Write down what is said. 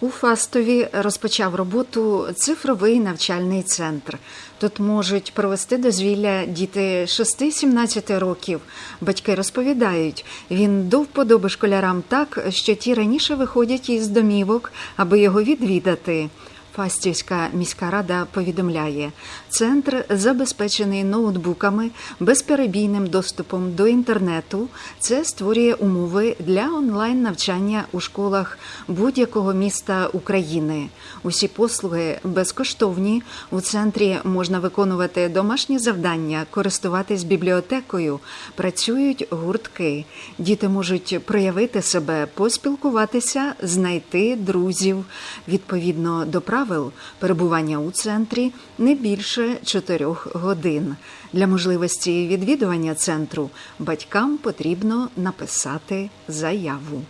У Фастові розпочав роботу цифровий навчальний центр. Тут можуть провести дозвілля діти 6-17 років. Батьки розповідають, він до вподоби школярам так, що ті раніше виходять із домівок, аби його відвідати. Фастівська міська рада повідомляє, центр забезпечений ноутбуками, безперебійним доступом до інтернету. Це створює умови для онлайн навчання у школах будь-якого міста України. Усі послуги безкоштовні. У центрі можна виконувати домашні завдання, користуватись бібліотекою, працюють гуртки. Діти можуть проявити себе, поспілкуватися, знайти друзів. Відповідно до правил перебування у центрі не більше 4 годин. Для можливості відвідування центру батькам потрібно написати заяву.